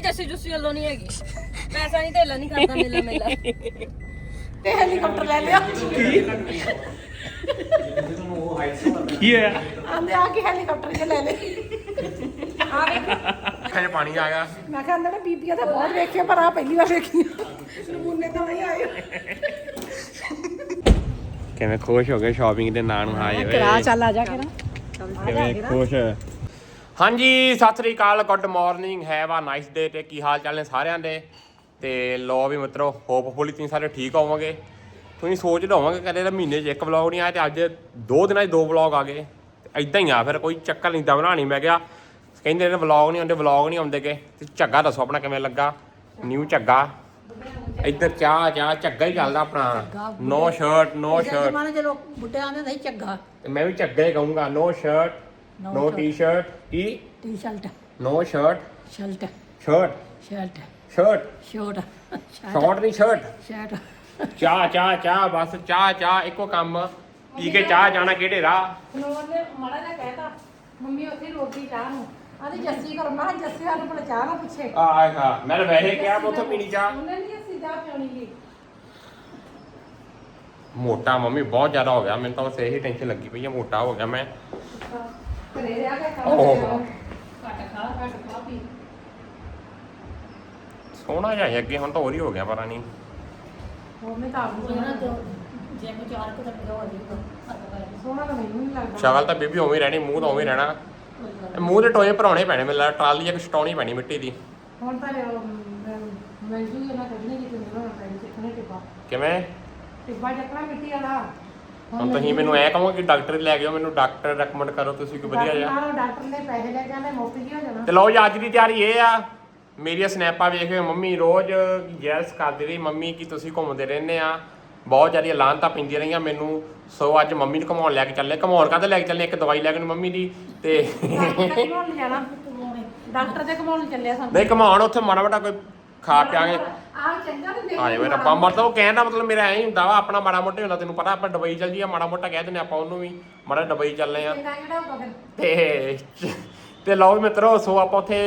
ਜੱਸੀ ਜੁੱਸੀ ਵੱਲੋਂ ਨਹੀਂ ਹੈਗੀ। ਪੈਸਾ ਨਹੀਂ ਧੇਲਾ ਨਹੀਂ ਕਰਦਾ ਮੇਲਾ ਮੇਲਾ। ਤੇ ਹੈਲੀਕਾਪਟਰ ਲੈ ਲਿਆ। ਕੀ ਹੋਇਆ? ਆਂਦੇ ਆ ਕੇ ਹੈਲੀਕਾਪਟਰ ਜੇ ਲੈ ਲੈ। ਖਾਣੇ ਪਾਣੀ ਆ ਗਿਆ। ਮੈਂ ਕਿਹਾ ਅੰਦਰ ਬੀਬੀਆਂ ਤਾਂ ਬਹੁਤ ਵੇਖਿਆ ਪਰ ਆ ਪਹਿਲੀ ਵਾਰ ਵੇਖੀ ਨਮੂਨੇ ਤਾਂ ਨਹੀਂ ਆਏ। ਕਿਵੇਂ ਖੁਸ਼ ਹੋ ਗਏ ਸ਼ਾਪਿੰਗ ਦੇ ਨਾਂ ਨੂੰ ਆਏ ਹੋਏ ਚੱਲ ਆ ਜਾ ਕੇ ਨਾ। ਕਿਵੇਂ ਖੁਸ਼? ਹਾਂਜੀ ਸਤਿ ਸ੍ਰੀ ਅਕਾਲ good morning have a nice day ਤੇ ਕੀ ਹਾਲ ਚਾਲ ਨੇ ਸਾਰਿਆਂ ਦੇ? ਤੇ ਲੋ ਵੀ ਮਿੱਤਰੋ ਹੋਪਫੁਲੀ ਤੁਸੀਂ ਸਾਰੇ ਠੀਕ ਹੋਵੋਗੇ। ਤੁਸੀਂ ਸੋਚਦੇ ਹੋਵੋਗੇ ਕਦੇ ਤਾਂ ਮਹੀਨੇ 'ਚ ਇੱਕ ਵਲੌਗ ਨਹੀਂ ਆਇਆ ਤੇ ਅੱਜ ਦੋ ਦਿਨਾਂ 'ਚ ਦੋ ਵਲੌਗ ਆ ਗਏ। ਐਦਾਂ ਹੀ ਆ ਫਿਰ ਕੋਈ ਚੱਕਰ ਨਹੀਂ ਦਮਣਾ ਨਹੀਂ ਮੈਂ ਕਿਹਾ। ਕਹਿੰਦੇ ਨੇ ਵਲੌਗ ਨਹੀਂ ਆਉਂਦੇ ਵਲੌਗ ਨਹੀਂ ਆਉਂਦੇਗੇ ਤੇ ਝੱਗਾ ਦੱਸੋ ਆਪਣਾ ਕਿਵੇਂ ਲੱਗਾ? ਨਿਊ ਝੱਗਾ। ਇੱਧਰ ਚਾਹ ਚਾਹ ਝੱਗਾ ਹੀ ਚੱਲਦਾ ਆਪਣਾ। ਨੋ ਸ਼ਰਟ ਨੋ ਸ਼ਰਟ ਜਮਾਨੇ ਚ ਲੋਕ ਬੁੱਢੇ ਆਂਦੇ ਨਹੀਂ ਚੱਗਾ ਤੇ ਮੈਂ ਵੀ ਝੱਗਾ ਹੀ ਕਹੂੰਗਾ no shirt no shirt. T shirt ਕੀ T shirt no shirt shirt shirt shirt shirt short short ਨਹੀਂ ਸ਼ਰਟ ਸ਼ਰਟ ਚਾਹ ਚਾਹ ਚਾਹ ਬਸ ਚਾਹ ਚਾਹ ਇੱਕੋ ਕੰਮ। ਪੀ ਕੇ ਚਾਹ ਜਾਣਾ ਕਿਹੜੇ ਰਾਹ? ਨੋਰ ਨੇ ਮਾੜਾ ਜਿਹਾ ਕਹਿਤਾ ਮੰਮੀ ਉੱਥੇ ਰੋਟੀ ਚਾਹ ਨੂੰ। ਆਂਦੀ ਜੱਸੀ ਕਰ ਮੈਂ ਕਿਹਾ ਜੱਸੀ ਸਾਨੂੰ ਕੋਲ ਚਾਹ ਨਾ ਪੁੱਛੇ। ਆਹ ਹਾਂ। ਮੈਂ ਤਾਂ ਵੈਸੇ ਕਿਹਾ ਮੈਂ ਉੱਥੇ ਪੀਣੀ ਚਾਹ। ਉਹਨੇ ਨਹੀਂ ਅਸੀਂ ਚਾਹ ਪਿਉਣੀ ਗੀ ਮੋਟਾ ਮੰਮੀ ਬਹੁਤ ਜ਼ਿਆਦਾ ਹੋ ਗਿਆ। ਮੈਨੂੰ ਤਾਂ ਬਸ ਇਹੀ ਟੈਨਸ਼ਨ ਲੱਗੀ ਪਈ ਆ ਮੋਟਾ ਹੋ ਗਿਆ ਮੈਂ। ਘਰੇ ਰਹਿ ਕੇ ਖਾ ਓਹ। ਘੱਟ ਖਾ ਘੱਟ ਖਾ ਪੀ। ਸੋਹਣਾ ਜਿਹਾ ਸੀ ਅੱਗੇ ਹੁਣ ਤਾਂ ਹੋਰ ਹੀ ਹੋ ਗਿਆ ਪਤਾ ਨਹੀਂ। ਹੋਰ ਨਹੀਂ ਤਾਂ ਆਪ ਇਹਨਾਂ ਤੋਂ ਜੇ ਕੋ ਚਾਰ ਕੁ ਤੱਕ ਹੋ ਜਾਊਗਾ ਫ਼ਰਕ ਪੈ ਜਾਊਗਾ ਸੋਹਣਾ ਤਾਂ ਮੈਨੂੰ ਨਹੀਂ ਲੱਗਦਾ। ਸ਼ਕਲ ਤਾਂ ਬੀਬੀ ਉਵੇਂ ਹੀ ਰਹਿਣੀ ਮੂੰਹ ਤਾਂ ਉਵੇਂ ਹੀ ਰਹਿਣਾ। ਇਹ ਮੂੰਹ ਦੇ ਟੋਏ ਭਰਾਉਣੇ ਪੈਣੇ ਮੈਨੂੰ ਲੱਗਦਾ ਟਰਾਲੀ ਇੱਕ ਸਟਾਉਣੀ ਪੈਣੀ ਮਿੱਟੀ ਦੀ। ਹੁਣ ਤਾਂ ਮੈਂ ਜੂ ਨਾ ਕੱਢਣੀ ਕਿ ਤੂੰ ਨਾ ਪੈਣੀ ਸਿੱਖਣੇ ਟਿੱਬਾ। ਕਿਵੇਂ? ਟਿੱਬਾ ਚੱਕਣਾ ਮਿੱਟੀ ਵਾਲਾ। ਹੁਣ ਤੁਸੀਂ ਮੈਨੂੰ ਐ ਕਹੋ ਕਿ ਡਾਕਟਰ ਲੈ ਕੇ ਆਓ ਮੈਨੂੰ ਡਾਕਟਰ ਰეკਮੈਂਡ ਕਰੋ ਤੁਸੀਂ ਕੋਈ ਵਧੀਆ ਜਿਹਾ। ਨਾਲ ਡਾਕਟਰ ਨੇ ਪੈਸੇ ਲੈ ਜਾਂਦੇ ਮੁਫਤ ਹੀ ਹੋ ਜਾਣਾ। ਤੇ ਲਓ ਜੀ ਅੱਜ ਦੀ ਤਿਆਰੀ ਇਹ ਆ। ਮੇਰੀਆਂ ਸਨੈਪਾਂ ਵੇਖ ਕੇ ਮੰਮੀ ਰੋਜ਼ ਜੈਲਸ ਕਰਦੀ ਰਹੀ। ਮੰਮੀ ਕਿ ਤੁਸੀਂ ਘੁੰਮਦੇ ਰਹਿੰਦੇ ਆ। ਬਹੁਤ ਜ਼ਿਆਦਾ ਲਾਂਤਾਂ ਪੈਂਦੀਆਂ ਰਹੀਆਂ ਮੈਨੂੰ। ਸੋ ਅੱਜ ਮੰਮੀ ਨੂੰ ਘੁਮਾਉਣ ਲੈ ਕੇ ਚੱਲੇ। ਘੁਮਾਉਣ ਕਾਹਦੇ ਲੈ ਕੇ ਚੱਲੇ? ਇੱਕ ਦਵਾਈ ਲੈ ਕੇ ਨੂੰ ਮੰਮੀ ਦੀ ਤੇ ਡਾਕਟਰ ਦੇ ਘਮਾਉਣ ਜਾਣਾ। ਡਾਕਟਰ ਦੇ ਘਮਾਉਣ ਚੱਲਿਆ ਸਾਨੂੰ। ਨਹੀਂ ਘੁਮਾਉਣ ਉੱਥੇ ਮਾੜਾ ਮੋਟਾ ਕੋਈ ਖਾ ਪਿਆਂਗੇ ਆਹ ਚੰਗਾ ਤੇ ਆਏ ਵੇ ਰੱਬਾ ਮਤਲਬ ਉਹ ਕਹਿਣ ਦਾ ਮਤਲਬ ਮੇਰਾ ਐਂ ਹੀ ਹੁੰਦਾ ਵਾ ਆਪਣਾ ਮਾੜਾ ਮੋਟਾ ਹੀ ਹੁੰਦਾ ਤੈਨੂੰ ਪਤਾ ਆਪਾਂ ਦੁਬਈ ਚੱਲ ਜੀਏ ਮਾੜਾ ਮੋਟਾ ਕਹਿ ਦਿੰਦੇ ਆਪਾਂ ਉਹਨੂੰ ਵੀ ਮਾੜਾ ਦੁਬਈ ਚੱਲੇ ਆ ਚੰਗਾ ਕਿਹੜਾ ਹੋਊਗਾ ਫਿਰ। ਤੇ ਤੇ ਲਓ ਵੀ ਮਿੱਤਰੋ ਸੋ ਆਪਾਂ ਉੱਥੇ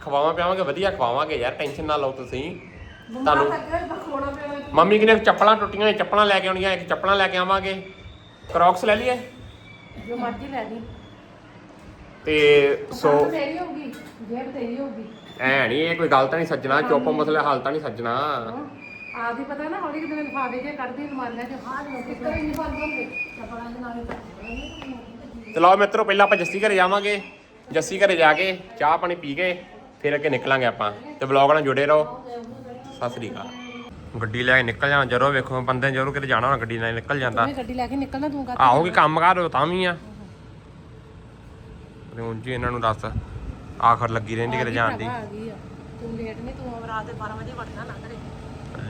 ਖਵਾਵਾਂ ਪਿਆਵਾਂਗੇ ਵਧੀਆ ਖਵਾਵਾਂਗੇ ਯਾਰ ਟੈਨਸ਼ਨ ਨਾ ਲਓ ਤੁਸੀਂ। ਤੁਹਾਨੂੰ ਤੁਹਾਨੂੰ ਤੱਕ ਬਖੋਣਾ ਪਿਆ ਮੰਮੀ ਕਿਨੇ ਚੱਪਲਾਂ ਟੁੱਟੀਆਂ ਹੋਈਆਂ, ਚੱਪਲਾਂ ਲੈ ਕੇ ਆਉਣੀਆਂ ਇੱਕ ਚੱਪਲਾਂ ਲੈ ਕੇ ਆਵਾਂਗੇ। ਕ੍ਰੌਕਸ ਲੈ ਲਈਏ? ਜੋ ਮਰਜ਼ੀ ਲੈ ਲਈ। ਤੇ ਸੋ ਤੇਰੀ ਹੋਊਗੀ ਜੇਬ ਤੇਰੀ ਹੋਊਗੀ ਐ ਨਹੀਂ ਇਹ ਕੋਈ ਗੱਲ ਤਾਂ ਨਹੀਂ ਸੱਜਣਾ ਚੁੱਪ ਮਸਲੇ ਹਾਲ ਤਾਂ ਨਹੀਂ ਸੱਜਣਾ। ਆਦੀ ਪਤਾ ਨਾ ਹੌਲੀ ਕਿਤੇ ਲਿਫਾਫੇ ਜੇ ਕੱਢਦੀ ਰੁਮਾਲਾਂ ਚ ਹਾਂ ਲੋਕ ਇਸ ਤਰ੍ਹਾਂ ਹੀ ਨਹੀਂ ਬੰਦ ਹੁੰਦੇ ਚੱਪਲਾਂ ਦੇ ਨਾਲ ਹੀ ਤੇ ਲਓ ਮਿੱਤਰੋ ਪਹਿਲਾਂ ਆਪਾਂ ਜੱਸੀ ਘਰੇ ਜਾਵਾਂਗੇ। ਜੱਸੀ ਘਰੇ ਜਾ ਕੇ ਚਾਹ ਪਾਣੀ ਪੀ ਕੇ ਫਿਰ ਅੱਗੇ ਨਿਕਲਾਂਗੇ ਆਪਾਂ ਤੇ ਵਲੌਗ ਨਾਲ ਜੁੜੇ ਰਹੋ। ਸਤਿ ਸ੍ਰੀ ਅਕਾਲ। ਗੱਡੀ ਲੈ ਕੇ ਨਿਕਲ ਜਾਣਾ ਜਦੋਂ ਵੇਖੋ ਬੰਦੇ ਜਦੋਂ ਕਿਤੇ ਜਾਣਾ ਹੋਣਾ ਗੱਡੀ ਨਾਲ ਨਿਕਲ ਜਾਂਦਾ। ਮੈਂ ਗੱਡੀ ਲੈ ਕੇ ਨਿਕਲਣਾ ਤੂੰ ਕਰ ਆਹੋ ਕਿ ਕੰਮ ਕਰ ਤਾਂ ਵੀ ਆ। ਤੇ ਉਂਝ ਹੀ ਇਹਨਾਂ ਨੂੰ ਦੱਸ ਆਖਰ ਲੱਗੀ ਰਹਿੰਦੀ ਕਿਤੇ ਜਾਣ ਦੀ। ਆ ਗਈ ਆ। ਤੂੰ ਲੇਟ ਨਹੀਂ ਤੂੰ ਰਾਤ ਦੇ 12 ਵਜੇ ਵੜਨਾ ਨਾ ਕਰੇ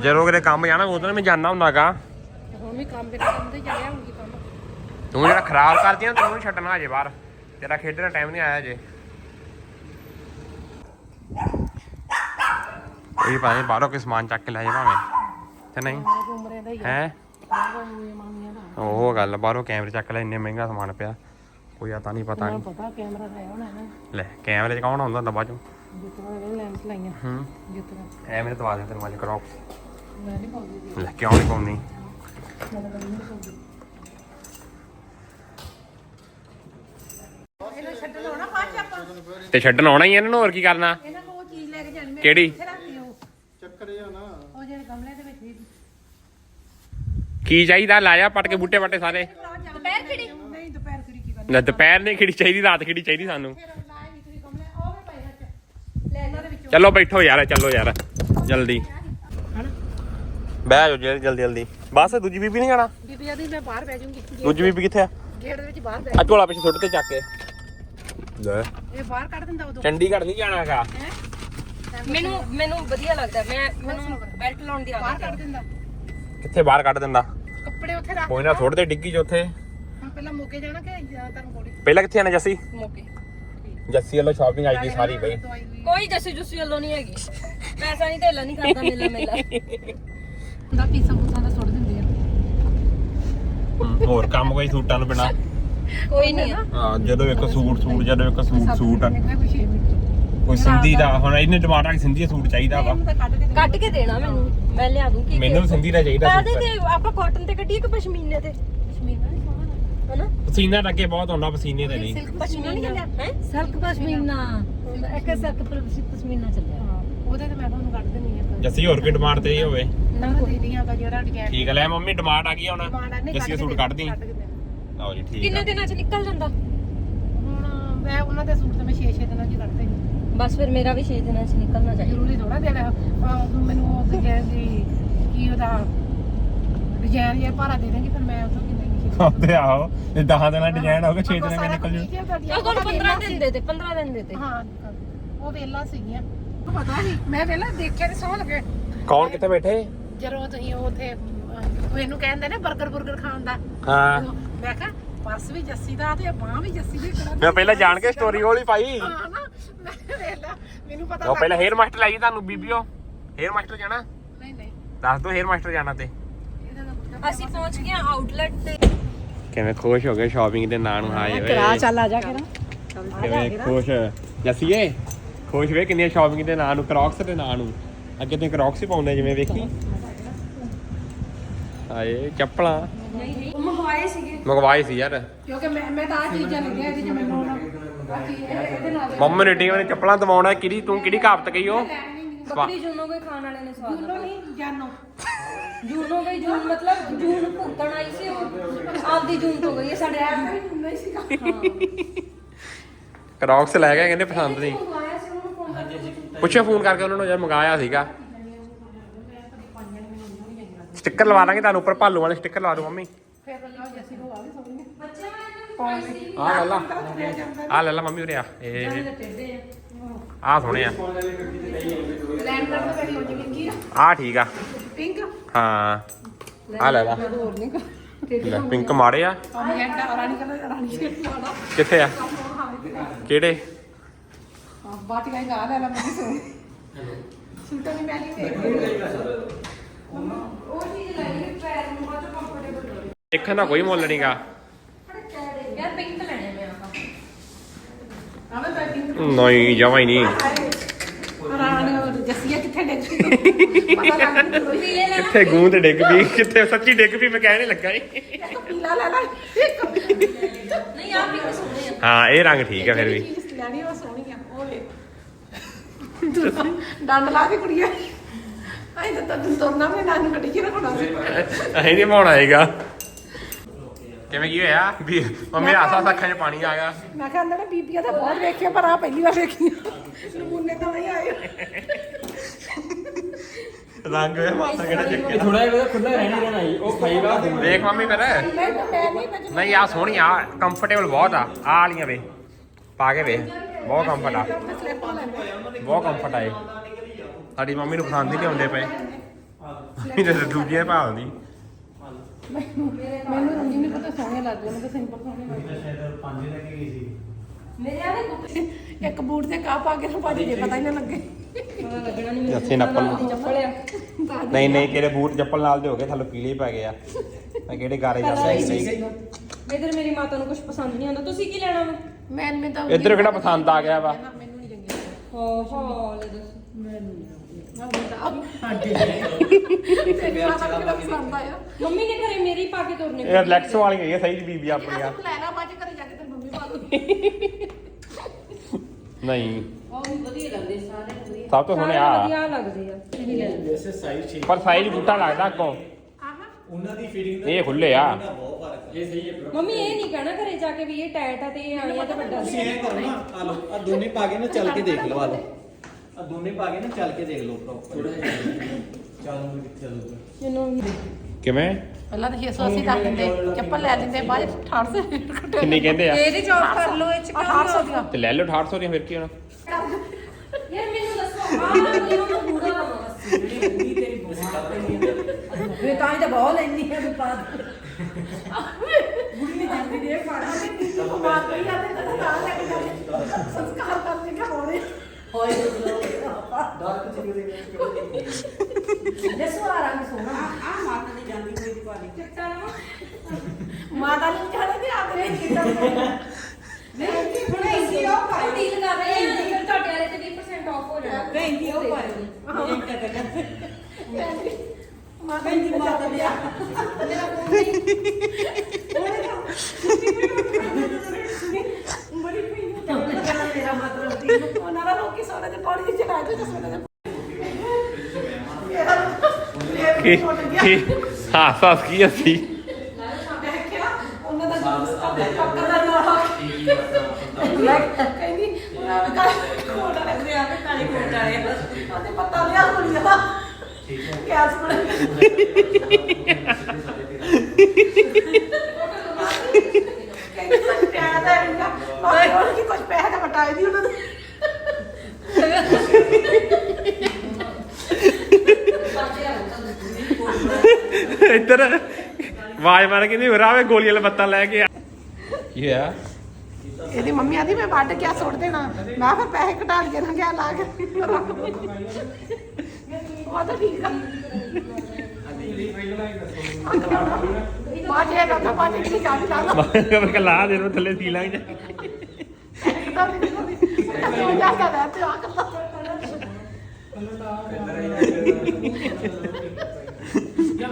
ਜਦੋਂ ਕਿਤੇ ਕੰਮ ਜਾਣਾ ਉਦੋਂ ਮੈਂ ਜਾਣਾ ਹੁੰਦਾਗਾ। ਤੇ ਹੁਣ ਵੀ ਕੰਮ ਬਿਨਾਂ ਕੰਮ ਤੇ ਹੁਣ ਕੀ ਕੰਮ। ਤੂੰ ਜਿਹੜਾ ਖਰਾਬ ਕਰਦੀ ਆ ਤੈਨੂੰ ਛੱਡਣਾ ਅਜੇ ਬਾਹਰ। ਤੇਰਾ ਖੇਡਣ ਦਾ ਟਾਈਮ ਨਹੀਂ ਆਇਆ ਅਜੇ ਇਹ ਭਾਵੇਂ ਬਾਹਰੋਂ ਕੋਈ ਸਮਾਨ ਚੱਕ ਕੇ ਲੈ ਜਾ ਭਾਵੇਂ ਤੇ ਨਹੀਂ? ਹੀ ਉਹ ਗੱਲ ਬਾਹਰੋਂ ਕੈਮਰੇ ਚੱਕ ਲੈ ਇੰਨੇ ਮਹਿੰਗਾ ਸਮਾਨ ਪਿਆ। ਕੋਈ ਆ ਤਾਂ ਨਹੀਂ ਪਤਾ ਨਹੀਂ ਪਤਾ ਕੈਮਰਾ ਲਾਇਆ ਹੋਣਾ ਨਾ। ਲੈ ਕੈਮਰੇ 'ਚ ਕੌਣ ਆਉਂਦਾ ਹੁੰਦਾ ਬਾਅਦ ਚੋਂ? ਜਿੱਤਨਾ ਦੇ ਲੈਂਸ ਲਾਈਆਂ। ਹੂੰ। ਜਿੱਤਨਾ ਐਵੇਂ ਦਵਾ ਦੇ ਤੈਨੂੰ ਅੱਜ ਕ੍ਰੌਕਸ ਮੈਂ ਨਹੀਂ ਪਾਉਂਦੀ ਲੈ ਕਿਉਂ ਨਹੀਂ ਪਾਉਣੀ ਮੈਂ ਤਾਂ ਪਾਉਂਦੀ। ਛੱਡਣ ਹੋਣਾ ਬਾਅਦ ਚ ਆਪਾਂ? ਤੇ ਛੱਡਣ ਆਉਣਾ ਹੀ ਆ ਇਹਨਾਂ ਨੂੰ ਹੋਰ ਕੀ ਕਰਨਾ? ਇਹਨਾਂ ਕੋਲ ਉਹ ਚੀਜ਼ ਲੈ ਕੇ ਜਾਣੀ ਮੈਂ ਕਿਹੜੀ? ਚੱਕਰ ਇਹ ਨਾ। ਉਹ ਜਿਹੜੇ ਗਮਲੇ ਦੇ ਵਿੱਚ ਕੀ ਚਾਹੀਦਾ? ਲਾਇਆ ਪਟ ਕੇ ਬੂਟੇ ਬਾਟੇ ਸਾਰੇ ਦੁਪਹਿਰ ਖਿੜੀ ਨਹੀਂ ਦੁਪਹਿਰ ਖਿੜੀ ਕੀ ਕਰਨੀ ਨਾ ਦੁਪਹਿਰ ਨੇ ਖਿੜੀ ਚਾਹੀਦੀ ਰਾਤ ਖਿੜੀ ਚਾਹੀਦੀ ਸਾਨੂੰ। ਫਿਰ ਲਾਏ ਵੀ ਤੁਸੀਂ ਗਮਲੇ ਉਹ ਵੀ ਪਏ ਹੱਥ। ਲੈ ਇਹਨਾਂ ਦੇ ਵਿੱਚੋਂ। ਚਲੋ ਬੈਠੋ ਯਾਰ ਚਲੋ ਯਾਰ ਜਲਦੀ। ਬਹਿ ਜਾਓ ਜਲਦੀ ਜਲਦੀ ਜਲਦੀ। ਬਸ ਦੂਜੀ ਬੀਬੀ ਨਹੀਂ ਜਾਣਾ? ਬੀਬੀ ਆਦੀ ਮੈਂ ਬਾਹਰ ਬਹਿ ਜਾਊਂਗੀ। ਦੂਜੀ ਬੀਬੀ ਕਿੱਥੇ ਆ? ਗੇਟ ਦੇ ਵਿੱਚ ਬਾਹਰ ਬਹਿ ਆ ਝੋਲਾ ਪਿੱਛੇ ਸੁੱਟ ਤੇ ਚੱਕ ਕੇ। ਲੈ। ਇਹ ਬਾਹਰ ਕੱਢ ਦਿੰਦਾ ਉਦੋਂ। ਚੰਡੀਗੜ੍ਹ ਨਹੀਂ ਜਾਣਾ ਹੈਗਾ। ਮੈਨੂੰ ਮੈਨੂੰ ਵਧੀਆ ਲੱਗਦਾ ਮੈਂ ਮੈਨੂੰ ਬੈਲਟ ਲਾਉਣ ਦੀ ਬਾਹਰ ਆਦਤ ਕੱਢ ਹੈ ਦਿੰਦਾ। ਕਿੱਥੇ ਬਾਹਰ ਕੱਢ ਦਿੰਦਾ? ਕੱਪੜੇ ਉੱਥੇ ਰੱਖ ਕੋਈ ਨਾ ਸੁੱਟ ਦੇ ਡਿੱਗੀ 'ਚ ਉੱਥੇ। ਪਹਿਲਾਂ ਮੋਕੇ ਜਾਣਾ ਕਿ ਜਾਂ ਤੁਹਾਨੂੰ ਕੋਲੀ ਪਹਿਲਾਂ ਕਿੱਥੇ ਆਣਾ ਜੱਸੀ? ਮੌਕੇ ਜੱਸੀ ਵੱਲੋਂ ਸ਼ਾਪਿੰਗ ਆਈ ਦੀ ਸਾਰੀ ਬਈ। ਦਵਾਈ ਵੀ। ਕੋਈ ਜੱਸੀ ਜੁੱਸੀ ਵੱਲੋਂ ਨਹੀਂ ਹੈਗੀ। ਪੈਸਾ ਨਹੀਂ ਧੇਲਾ ਨਹੀਂ ਕਰਦਾ ਮੇਲਾ ਮੇਲਾ। ਦਾ ਪੀਸਾਂ ਪੂਸਾਂ ਦਾ ਸੁੱਟ ਦਿੰਦੇ ਆ। ਹੋਰ ਕੰਮ ਕੋਈ ਸੂਟਾਂ ਨੂੰ ਬਿਨਾ? ਕੋਈ ਨਹੀਂ ਆ। ਹਾਂ ਜਦੋਂ ਇੱਕ ਸੂਟ ਸੂਟ ਜਦੋਂ ਇੱਕ ਸੂਟ ਸੂਟ ਮੈਂ ਕੁਛ 6 ਮਿੰਟ ਕੋਈ ਸਿੰਧੀ ਦਾ ਹੁਣ ਇਹਨੇ ਟਮਾਟਰ ਕਿ ਸਿੰਧੀ ਦਾ ਸੂਟ ਚਾਹੀਦਾ ਵਾ। ਕੱਟ ਕੇ ਦੇਣਾ। ਮੈਨੂੰ। ਮੈਂ ਲਿਆ ਦੂੰ ਕੀ ਮੈਨੂੰ ਵੀ ਸਿੰਧੀ ਦਾ ਚਾਹੀਦਾ ਕਾਹਦੇ ਸੂਟ। ਤੇ ਆਪਾਂ ਕਾਟਨ ਤੇ ਕੱਢੀਏ ਕਿ ਪਸ਼ਮੀਨੇ ਤੇ? ਹਨਾ? ਪਸੀਨਾ ਤਾਂ ਅੱਗੇ ਬਹੁਤ ਆਉਂਦਾ ਪਸੀਨੇ ਤੇ ਨਹੀਂ। ਪਸ਼ਮੀਨਾ ਨਹੀਂ ਚੱਲਿਆ? ਹੈ? ਸਲਕ ਪਸ਼ਮੀਨਾ ਇੱਕ ਸਲਕ ਪਸ਼ਮੀਨਾ ਚੱਲਿਆ। ਹਾਂ, ਉਹਦੇ ਤੇ ਮੈਂ ਤੁਹਾਨੂੰ ਕੱਢ ਦੇਣੀ ਆ ਜੱਸੀ ਹੋਰ ਕੋਈ ਡਿਮਾਂਡ ਤੇ ਹੀ ਹੋਵੇ? ਨਾ ਦੀਦੀਆਂ ਦਾ ਜਿਹੜਾ ਡਿਜ਼ਾਈਨ ਠੀਕ ਹੈ ਲੈ ਮੰਮੀ ਡਿਮਾਂਡ ਆ ਗਈ ਹੁਣ। ਜੱਸੀ ਦਾ ਸੂਟ ਕੱਢ ਦੀ। ਕੇ। ਲਓ ਜੀ ਠੀਕ ਕਿੰਨੇ ਦਿਨਾਂ ਚ ਨਿਕਲ ਜਾਂਦਾ? ਹੁਣ ਮੈਂ ਉਹਨਾਂ ਦੇ ਸੂਟ ਤੇ ਮੈਂ 6-6 ਦਿਨਾਂ ਚ ਕੱਢਦੇ ਨੇ। ਬਸ ਫਿਰ ਮੇਰਾ ਵੀ 6 ਦਿਨਾਂ ਚ ਨਿਕਲਣਾ ਚਾਹੀਦਾ। ਜ਼ਰੂਰੀ ਥੋੜਾ ਦੇਣਾ। ਅਹ ਮੈਨੂੰ ਉਹ ਡਿਜ਼ਾਈਨ ਦੀ ਕੀ ਉਹਦਾ ਡਿਜ਼ਾਈਨ ਇਹ ਭਾਰਾ ਦੇ ਦੇਣਗੇ ਫਿਰ ਮੈਂ ਉਦੋਂ ਕਿੰਨੇ ਤੇ ਆਹੋ ਇਹ 10 ਦਿਨਾਂ ਡਿਜ਼ਾਈਨ ਹੋਊਗਾ 6 ਦਿਨਾਂ ਵਿੱਚ ਨਿਕਲ ਜੂ। ਚਲ ਕੋਲ 15 ਦਿਨ ਦੇ ਦੇ 15 ਦਿਨ ਦੇ ਦੇ ਹਾਂ ਉਹ ਵੇਲਾ ਸੀਗੀਆਂ। ਪਤਾ ਨਹੀਂ ਮੈਂ ਵੇਲਾ ਦੇਖਿਆ ਤੇ ਸੌਂ ਲੱਗੇ। ਕੌਣ ਕਿੱਥੇ ਬੈਠੇ? ਜਦੋਂ ਤੁਸੀਂ ਉਹ ਉੱਥੇ ਉਹ ਇਹਨੂੰ ਕਹਿੰਦੇ ਨੇ 버ਗਰ 버ਗਰ ਖਾਣ ਦਾ। ਹਾਂ। ਮੈਂ ਕਿਹਾ ਪਰਸ ਵੀ ਜੱਸੀ ਦਾ ਤੇ ਬਾਹ ਵੀ ਜੱਸੀ ਦੀ ਕਿਹੜਾ ਮੈਂ ਪਹਿਲਾਂ ਜਾਣ ਕੇ ਸਟੋਰੀ ਹੋਲੀ ਪਾਈ। ਹਾਂ ਨਾ ਮੈਂ ਵੇਲਾ ਮੈਨੂੰ ਪਤਾ ਉਹ ਪਹਿਲਾਂ ਹੇਅਰ ਮਾਸਟਰ ਲਾਈ ਤੁਹਾਨੂੰ ਬੀਬੀਓ। ਹੇਅਰ ਮਾਸਟਰ ਜਾਣਾ? ਨਹੀਂ ਨਹੀਂ। ਦੱਸ ਦੋ ਹੇਅਰ ਮਾਸਟਰ ਜਾਣਾ ਤਾਂ। ਅਸੀਂ ਪਹੁੰਚ ਗਏ ਆਊਟਲੈਟ ਤੇ। ਕਿਵੇਂ ਖੁਸ਼ ਹੋ ਗਏ ਸ਼ਾਪਿੰਗ ਦੇ ਨਾਂ ਨੂੰ ਆਏ ਹੋਏ ਚੱਲ ਆ ਜਾ ਕੇ ਕਿਵੇਂ ਖੁਸ਼? ਜੱਸੀਏ ਖੁਸ਼ ਵੇ ਕਿੰਨੀਆਂ ਸ਼ਾਪਿੰਗ ਦੇ ਨਾਂ ਨੂੰ ਕ੍ਰੌਕਸ ਦੇ ਨਾਂ ਨੂੰ। ਅੱਗੇ ਤੇ ਕ੍ਰੌਕਸ ਹੀ ਪਾਉਂਦੇ ਜਿਵੇਂ ਵੇਖੀ। ਆਏ ਚੱਪਲਾਂ। ਮੰਗਵਾਏ ਸੀਗੇ। ਮੰਗਵਾਏ ਸੀ ਯਾਰ। ਕਿਉਂਕਿ ਮੈਂ ਮੈਂ ਤਾਂ ਆ ਚੀਜ਼ਾਂ ਲੱਗੀਆਂ ਇਹਦੇ ਚ ਮੈਨੂੰ ਨਾ ਮੰਮੀ ਨੇ ਟੀਮ ਨੇ ਚੱਪਲਾਂ ਦਵਾਉਣਾ ਕਿਹੜੀ ਤੂੰ ਕਿਹੜੀ ਕਾਪਤ ਗਈ ਉਹ? ਬੱਕਰੀ ਜੂਨੋ ਕੋਈ ਖਾਣ ਵਾਲੇ ਨੇ ਸਵਾਦ ਨਾਲ ਨਹੀਂ ਜਾਨੋ। ਜੂਨੋ ਗਈ ਜੂਨ ਮਤਲਬ ਜੂਨ ਭੁਗਤਣ ਆਈ ਸੀ ਉਹ। ਆਪਦੀ ਜੂਨ ਤੋਂ ਗਈ ਹੈ ਸਾਡੇ ਆਪ ਨਹੀਂ ਸੀਗਾ ਕ੍ਰੌਕਸ ਲੈ ਗਏ ਕਹਿੰਦੇ ਪਸੰਦ ਨਹੀਂ। ਮੰਗਵਾਇਆ ਸੀ ਉਹਨੂੰ ਫੋਨ ਕਰਕੇ ਪੁੱਛਿਆ। ਫੋਨ ਕਰਕੇ ਉਹਨਾਂ ਨੂੰ ਯਾਰ ਮੰਗਾਇਆ ਸੀਗਾ। ਸਟicker ਲਵਾ ਲਾਂਗੇ ਤੁਹਾਨੂੰ ਉੱਪਰ ਭਾਲੂ ਵਾਲੇ ਸਟicker ਲਵਾ ਦੋ ਮੰਮੀ। ਆ ਲੈ ਲਾ। ਲੈ ਲਾ। ਮੰਮੀ ਉਰੇ ਆ। ਇਹ ਆ ਸੋਹਣੇ ਆ। ਲੈਂਡਰ ਤਾਂ ਮੇਰੀ ਹੋ ਜੇਗੀ ਆ। ਠੀਕ ਆ। ਪਿੰਕ ਹਾਂ। ਆ ਲੈ ਲਾ। ਹੋਰ ਨਹੀਂ ਲੈ ਪਿੰਕ ਮਾੜੇ ਆ। ਕਿੱਥੇ ਆ? ਕਿਹੜੇ? ਬਾਟੀ ਗਾਈ ਗਾ ਲੈ ਲਾ ਮੈਨੂੰ ਸੋਹਣੀ। ਸੂਟਾਂ ਦੀ ਮੈਂ ਨਹੀਂ ਵੇਖ ਉਹ ਚੀਜ਼ ਲਈ ਪੈਰ ਨੂੰ ਬਹੁਤ ਕੰਫਰਟੇਬਲ ਹੋ ਦੇਖਣ ਦਾ ਕੋਈ ਮੁੱਲ ਨਹੀਂਗਾ ਯਾਰ ਪਿੰਕ ਆਵੇ ਨਹੀਂ ਜਮਾ ਹੀ ਨਹੀਂ। ਜੱਸੀਆ ਕਿੱਥੇ ਡਿੱਗ ਪਈ ਪਤਾ ਲੱਗ ਗਿਆ ਕੋਈ ਪੀਲੇ ਲੈਣਾ ਕਿੱਥੇ ਗੂੰਦ ਡਿੱਗ ਪਈ ਕਿੱਥੇ ਸੱਚੀ ਡਿੱਗ ਪਈ ਮੈਂ ਕਹਿਣੇ ਲੱਗਾ ਇੱਕ ਪੀਲਾ ਲੈ ਲੈ ਨਹੀਂ ਆ ਪਿੰਕ ਸੋਹਣੇ ਹਾਂ ਇਹ ਰੰਗ ਠੀਕ ਆ ਫਿਰ ਵੀ। ਲੈਣੀ ਉਹ ਸੋਹਣੀ ਆ। ਉਹ ਵੇ ਡੰਡ ਲਾ ਕੇ ਕੁੜੀਆਂ ਆਈ ਤਾਂ ਤੂੰ ਤੁਰਨਾ ਵੀ ਨਾ ਨੂੰ ਕੱਢੀ ਕੇ ਰੱਖਣਾ ਸੀ। ਅਸੀਂ ਨਹੀਂ ਪਾਉਣਾ ਹੈਗਾ ਕਿਵੇਂ ਕੀ ਹੋਇਆ? ਵੀ ਮੰਮੀ ਆਸਾ ਅੱਖਾਂ 'ਚ ਪਾਣੀ ਆ ਗਿਆ। ਮੈਂ ਕਿਹਾ ਅੰਦਰ ਬੀਬੀਆਂ ਤਾਂ ਬਹੁਤ ਵੇਖਿਆ ਪਰ ਆ ਪਹਿਲੀ ਵਾਰ ਵੇਖੀ ਨਮੂਨੇ ਤਾਂ ਨਹੀਂ ਆਏ। ਰੰਗ ਹੋਇਆ ਮਾਸਾ ਕਿਹੜਾ ਚੱਕਿਆ? ਥੋੜਾ ਜਿਹਾ ਖੁੱਲਾ ਰਹਿਣਾ ਰਹਿਣਾ ਜੀ ਉਹ ਖਾਈਗਾ ਦੇਖ ਮੰਮੀ ਫਿਰ। ਨਹੀਂ ਆ ਸੋਹਣੀ ਆ ਕੰਫਰਟੇਬਲ ਬਹੁਤ ਆ। ਆ ਵਾਲੀਆਂ ਵੇ ਪਾ ਕੇ ਵੇ। ਬਹੁਤ ਕੰਫਰਟ ਆ। ਬਹੁਤ ਕੰਫਰਟ ਆ ਇਹ। ਸਾਡੀ ਮੰਮੀ ਨੂੰ ਪਸੰਦ ਹੀ ਨਹੀਂ ਆਉਂਦੇ ਪਏ। ਇਹਦੇ ਤੇ ਦੂਜੀਆਂ ਭਾਲਦੀ। ਮੈਨੂੰ ਰੰਗੀ ਨਹੀਂ ਪਤਾ ਸੋਹਣੇ ਲੱਗਦੇ ਮੈਨੂੰ ਤਾਂ ਸਿੰਪਲ ਸੋਹਣੇ ਲੱਗਦੇ ਪੰਜ ਲੈ ਕੇ ਗਈ ਸੀ ਮੇਰੇ ਆਲੇ ਕੁੱਤੇ ਇੱਕ ਬੂਟ ਤੇ ਕਾ ਪਾ ਕੇ ਨਾ ਭਾਜੀ ਜੇ ਪਤਾ ਹੀ ਨਾ ਲੱਗੇ। ਲੱਗਣਾ ਨਹੀਂ ਜੱਥੇ ਨੱਪਲ ਨੂੰ ਚੱਪਲ ਆ। ਨਹੀਂ ਨਹੀਂ ਕਿਹੜੇ ਬੂਟ ਚੱਪਲ ਨਾਲ ਦੇ ਹੋ ਗਏ ਥੱਲੋਂ ਪੀਲੇ ਪੈ ਗਏ ਆ। ਮੈਂ ਕਿਹੜੇ ਗਾਰੇ ਜਾਂਦੇ ਨਹੀਂ ਇਧਰ ਮੇਰੀ ਮਾਤਾ ਨੂੰ ਕੁਝ ਪਸੰਦ ਨਹੀਂ ਆਉਂਦਾ। ਤੁਸੀਂ ਕੀ ਲੈਣਾ ਮੈਂ ਮੈਂ ਤਾਂ ਇੱਧਰ ਕਿਹੜਾ ਪਸੰਦ ਆ ਗਿਆ ਵਾ? ਮੈਨੂੰ ਨਹੀਂ ਚੰਗੀ ਹੋ ਹੋ ਲੈ ਦੱਸ। ਤੇਰੀ ਮੰਮੀ ਨੇ ਘਰੇ ਮੇਰੀ ਪਾ ਕੇ ਤੋਰਨੇ ਇਹ ਰਿਲੈਕਸ ਵਾਲੀਆਂ ਹੀ ਆ ਸਹੀ ਬੀਬੀ ਆਪਣੀਆਂ ਤੂੰ ਲੈ ਲਾ ਬਾਅਦ ਚ ਘਰੇ ਜਾ ਕੇ ਤੇਰੀ ਮੰਮੀ ਪਾ ਦੂਗੀ। ਨਹੀਂ। ਉਹ ਵੀ ਵਧੀਆ ਲੱਗਦੇ ਸਾਰੇ ਵਧੀਆ। ਸਭ ਤੋਂ ਸੋਹਣੇ ਆ। ਵਧੀਆ ਲੱਗਦੇ ਆ। ਵੈਸੇ ਸਾਈਜ਼ ਠੀਕ ਪਰ ਸਾਈਜ਼ ਬੂਟਾ ਲੱਗਦਾ ਅੱਗੋਂ। ਉਹਨਾਂ ਦੀ ਫੀਟਿੰਗ ਇਹ ਖੁੱਲੇ ਆ। ਬਹੁਤ ਫ਼ਰਕ ਇਹ ਸਹੀ ਹੈ ਮੰਮੀ ਇਹ ਨਹੀਂ ਕਹਿਣਾ ਘਰੇ ਜਾ ਕੇ ਵੀ ਇਹ ਟਾਇਟ ਆ ਤੇ ਇਹ ਆਣੀ ਆ ਤੇ ਵੱਡਾ ਤੁਸੀਂ ਇਹ ਕਰੋ ਨਾ ਆ ਲੋ ਆ ਦੋਨੇ ਪਾ ਕੇ ਨਾ ਚੱਲ ਕੇ ਦੇਖ ਲਓ ਆ ਲੋ ਆ ਦੋਨੇ ਪਾ ਕੇ ਨਾ ਚੱਲ ਕੇ ਦੇਖ ਲਓ ਪ੍ਰੋਪਰ ਚੱਲ ਚੱਲ ਮੈਨੂੰ ਵੀ ਕਿਵੇਂ? ਪਹਿਲਾਂ ਤਾਂ 680 ਤੱਕ ਦਿੰਦੇ ਚੱਪਲ ਲੈ ਲੈਂਦੇ ਬਾਅਦ ਚ 800 ਘਟੇ ਕਿੰਨੀ ਕਹਿੰਦੇ ਆ? ਇਹਦੀ ਜੌਬ ਕਰ ਲਓ ਇਹ ਚ 800 ਦੀਆਂ ਤੇ ਲੈ ਲਓ 850 ਦੀਆਂ ਫਿਰ ਕੀ ਹੋਣਾ? ਯਾਰ ਮੈਨੂੰ ਦੱਸੋ ਆ ਮੈਨੂੰ ਮੈਂ ਬੂੜਾ ਲਾਵਾਂ ਵੇ ਤਾਂ ਹੀ ਤਾਂ ਬਹੁਤ ਲੈਣੀ ਹੈ ਵਿਪਾਦ ਮਾਰ ਪਈ ਆ ਤੇ ਤਾਂ ਤਾਂ ਲੈ ਕੇ ਜਾਣੇ ਸੰਸਕਾਰ ਕਰਨੇ ਕਾ ਹੋਣੇ। ਹੋਏ ਡਾਰਕ ਚ ਕਿਹਦੇ ਜਸਵਾ ਰੰਗ ਸੋਹਣਾ। ਆ ਮਾਤਾ ਦੀ ਜਾਂਦੀ ਕੋਈ ਦੀ ਪਾਲੀ ਚਿੱਟਾ ਨਾ ਮਾਤਾ ਨੂੰ ਜਾਣੇ ਤੇ ਆਪ ਨੇ ਕਿਦਾਂ ਨਹੀਂ ਹੁਣ ਇਸੀ ਉਹ ਡੀਲ ਕਰ ਰਹੇ ਆ ਫਿਰ ਤੁਹਾਡੇ ਵਾਲੇ ਤੇ 20% ਕਹਿੰਦੀ ਉਹ ਪਾਈ ਇਹ ਟਕ ਮਾਂ ਕਹਿੰਦੀ ਮਾਤਾ ਦਿਆ ਬੜੀ ਮਤਲਬ ਸੀ ਉਹਨਾਂ ਦਾ ਲੋਕੀ ਸੋਨੇ ਦੇ ਪੌੜੀ ਚ ਚੜਾ ਦੇ ਸੋਨੇ ਦੇ ਕੀ ਕੀ ਹਾਸ ਹਾਸ ਕੀ ਅਸੀਂ ਕਹਿੰਦੀ ਤੇ ਕੁਝ ਪਿਆ ਦਾ ਇੰਨਾ ਬਾਕੀ ਉਹਨਾਂ ਕੀ ਕੁਝ ਪੈਸੇ ਦਾ ਵਟਾਏ ਦੀ ਉਹਨਾਂ ਦੇ। ਇੱਧਰ ਆਵਾਜ਼ ਮਾਰ ਕੇ ਨਹੀਂ ਰਾਵੇ ਗੋਲੀ ਵਾਲਾ ਬੱਤਾ ਲੈ ਕੇ ਆ। ਕੀ ਆ ਇਹਦੀ ਮੰਮੀ ਆਂਦੀ ਮੈਂ ਵੱਢ ਕੇ ਸੁੱਟ ਦੇਣਾ। ਮੈਂ ਫਿਰ ਪੈਸੇ ਕਢਾ ਲਈਏ ਨਾ ਗਿਆ ਲਾ ਕੇ ਉਹ ਤਾਂ ਠੀਕ ਆ। ਬਾਜੇ ਦਾ ਤਾਂ ਬਾਜੇ ਕੀ ਜਾ ਲਾ ਲਾ। ਮੈਂ ਕਿਹਾ ਲਾ ਦੇ ਨੂੰ ਥੱਲੇ ਸੀ ਲੰਘ ਜਾ ਕਢਾ ਲਈ ਉਹ ਜਾ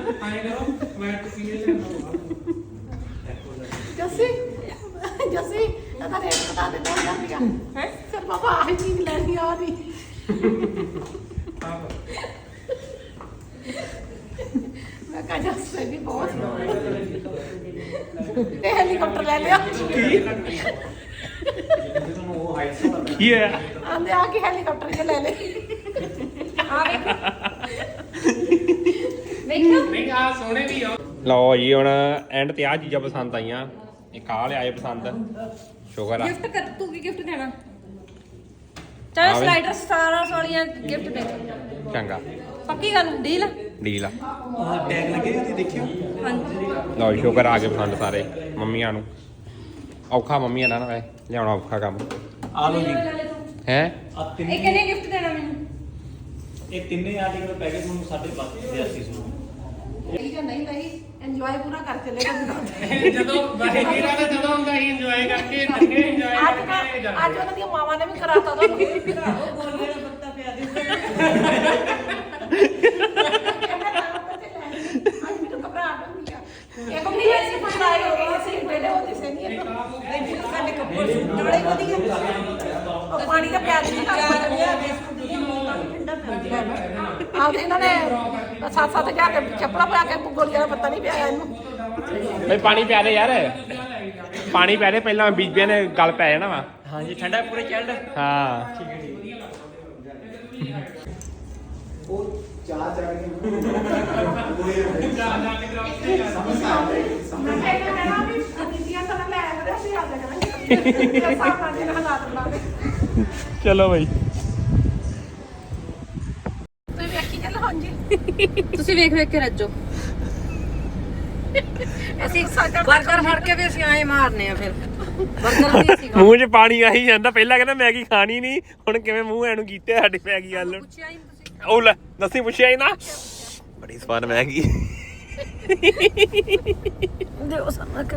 ਜੱਸੀ ਜੱਸੀ ਇਹਦਾ ਰੇਟ ਬਤਾ ਦੇ ਦੋ ਜਾਂਦੀਆਂ ਹੈ ਫਿਰ ਬਾਬਾ ਆਹੀ ਚੀਜ਼ ਲੈਣੀ ਆ ਦੀ ਮੈਂ ਕਹਾਂ ਜੱਸੀ ਵੀ ਬਹੁਤ ਤੇ ਹੈਲੀਕਾਪਟਰ ਲੈ ਲਿਆ। ਕੀ ਆ ਆਂਦੇ ਆ ਕਿ ਹੈਲੀਕਾਪਟਰ ਜੇ ਲੈ ਲੈ। ਵੇਖੋ। ਲਓ ਜੀ ਹੁਣ ਐਂਡ ਤੇ ਆ ਚੀਜ਼ਾਂ ਪਸੰਦ ਆਈਆਂ। ਇੱਕ ਆ ਲਿਆਏ ਪਸੰਦ। ਸ਼ੁਕਰ ਆ। ਗਿਫਟ ਕਰ ਤੂੰ ਕੀ ਗਿਫਟ ਦੇਣਾ? ਚਾਹੇ ਆਵੇ। ਸਲਾਈਡਰ ਸਟਾਰਾਂ ਵਾਲੀਆਂ ਗਿਫਟ ਦੇ। ਚੰਗਾ। ਪੱਕੀ ਗੱਲ ਡੀਲ ਡੀਲ ਆ। ਆਹ ਟੈਗ ਲੱਗੇ ਉਹਦੇ ਦੇਖਿਓ। ਹਾਂਜੀ। ਲਓ ਸ਼ੁਕਰ ਆ ਗਏ ਪਸੰਦ ਸਾਰੇ ਮੰਮੀਆਂ ਨੂੰ। ਔਖਾ ਮੰਮੀਆਂ ਦਾ ਨਾ ਵੈ ਲਿਆਉਣਾ ਔਖਾ ਕੰਮ। ਆ ਲਓ ਜੀ। ਹੈ? ਆ ਇਹ ਤਿੰਨੇ ਕਿਹਨੇ ਗਿਫਟ ਦੇਣਾ ਮੈਨੂੰ? ਇਹ ਤਿੰਨੇ ਆਰਟੀਕਲ ਪੈਕੇਜ ਤੁਹਾਨੂੰ ਸਾਡੇ ਪਾਸ 82 ਸੌ ਠੀਕ ਹੈ ਨਹੀਂ ਨਹੀਂ ਇੰਜੋਏ ਪੂਰਾ ਕਰ ਚੱਲੇਗਾ ਜਦੋਂ ਵੀਰਾ ਤੇ ਜਦੋਂ ਹੁੰਦਾ ਹੀ ਇੰਜੋਏ ਕਰਕੇ ਇੰਜੋਏ ਅੱਜ ਮੈਂ- ਅੱਜ ਉਹਨਾਂ ਦੀਆਂ ਮਾਵਾਂ ਨੇ ਵੀ ਕਰਾਤਾ ਤੁਹਾਨੂੰ ਉਹ ਗੋਲੀਆਂ ਦਾ ਪੱਤਾ ਪਿਆ ਦੇ ਅੱਜ ਮੈਨੂੰ ਘਬਰਾਹਟ ਹੁੰਦੀ ਆ ਇੱਕ ਵੀ ਐਸੀ ਪਛਾਈ ਹੋ ਗਈ ਸੀ ਪਹਿਲੇ ਉਹਦੀ ਸੇ ਨਹੀਂ ਇੱਥੇ ਤਾਂ ਸਾਡੇ ਕੱਪੜੇ ਸੁੱਟਣ ਵਾਲੇ ਵਧੀਆ ਉਹ ਪਾਣੀ ਦਾ ਪਿਆਜ ਨਹੀਂ ਚਾਰ ਕਰਦਾ ਵਿਆਹ ਬਿਸਕੁਟ ਦੀਆਂ ਮੋਟਾਂ ਵੀ ਠੰਡਾ ਪੈਂਦਾ ਆਹ ਇਹਨਾਂ ਨੇ ਸੱਤ ਸੱਤ ਹਜ਼ਾਰ ਦੇ ਚੱਪਲਾਂ ਪਾ ਕੇ ਗੋਲੀਆਂ ਦਾ ਪੱਤਾ ਨਹੀਂ ਪਿਆ ਇਹਨੂੰ। ਬਈ ਪਾਣੀ ਪਿਆ ਦੇ ਯਾਰ। ਪਾਣੀ ਪਿਆ ਦੇ ਪਹਿਲਾਂ ਬੀਬੀਆਂ ਨੇ ਗੱਲ ਪੈ ਜਾਣਾ ਵਾ। ਹਾਂਜੀ ਠੰਡਾ ਪੂਰੇ ਚੱਲਦਾ ਹਾਂ। ਉਹ ਚਾਹ ਚੜ ਕੇ ਮੈਂ ਕਹਿੰਦਾ ਮੈਂ ਨਾ ਵੀ ਅਨੀਤੀਆਂ ਤਾਂ ਲੈ ਆਇਆ ਕਰੇ ਅਸੀਂ ਆ ਜਾ ਕਰਾਂਗੇ ਤੇ ਸਾਹ ਨਾਲ ਜਿਹੜਾ ਹਾਲਾਤ ਬਣਾ ਦੇ ਚਲੋ ਬਈ ਤੁਸੀਂ ਵੇਖੀ ਚੱਲ ਹਾਂਜੀ ਤੁਸੀਂ ਵੇਖ ਵੇਖ ਕੇ ਰੱਜੋ। ਅਸੀਂ ਸਾਡਾ ਬਰਗਰ ਫੜ ਕੇ ਵੀ ਅਸੀਂ ਆਏ ਮਾਰਨੇ ਆ ਫਿਰ। ਬਰਗਰ ਵੀ ਅਸੀਂ ਮੂੰਹ 'ਚ ਪਾਣੀ ਆਈ ਜਾਂਦਾ। ਪਹਿਲਾਂ ਕਹਿੰਦਾ ਮੈਗੀ ਖਾਣੀ ਨਹੀਂ। ਹੁਣ ਕਿਵੇਂ ਮੂੰਹ ਐਨੂੰ ਕੀਤੇ ਸਾਡੀ ਮੈਗੀ ਵੱਲ ਪੁੱਛਿਆ ਹੀ ਨਹੀਂ ਤੁਸੀਂ। ਉਹ ਲੈ ਦੱਸੀ ਪੁੱਛਿਆ ਹੀ ਨਾ। ਬੜੀ ਸਵਾਦ ਮੈਗੀ। ਦਿਓ ਸਾਨੂੰ ਇੱਕ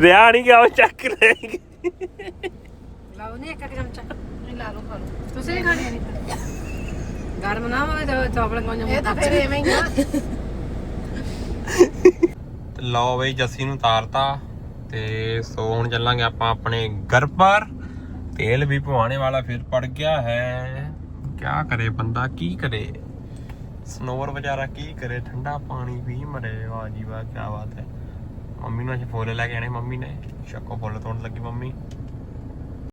ਰਿਆ ਨਹੀਂ ਗਿਆ ਉਹ ਚੱਕ ਲੈ ਲਾਓ ਨੇ ਇੱਕ ਚਮਚਾ। ਨਹੀਂ ਲਾ ਲਓ ਖਾ ਲਓ। ਤੁਸੀਂ ਨਹੀਂ ਖਾਣੀ ਗਰਮ ਲਓ ਬਈ ਜੱਸੀ ਨੂੰ ਤਾਰਤਾ ਤੇ ਸੋ ਹੁਣ ਚੱਲਾਂਗੇ ਆਪਾਂ ਆਪਣੇ ਘਰ ਪਰ ਤੇਲ ਵੀ ਪਵਾਣੇ ਵਾਲਾ ਫਿਰ ਪੜ ਗਿਆ ਹੈ ਕਿਆ ਕਰੇ ਬੰਦਾ ਕੀ ਕਰੇ ਸਨੋਵਰ ਵਿਚਾਰਾ ਕੀ ਕਰੇ ਠੰਡਾ ਪਾਣੀ ਵੀ ਮਰੇ ਵਾਹ ਜੀ ਵਾਹ ਕੀ ਬਾਤ ਹੈ ਮੰਮੀ ਨੂੰ ਅੱਜ ਫੁੱਲ ਲੈ ਕੇ ਆਣੇ ਮੰਮੀ ਨੇ ਸ਼ੱਕੋ ਫੁੱਲ ਤੋੜਨ ਲੱਗੀ ਮੰਮੀ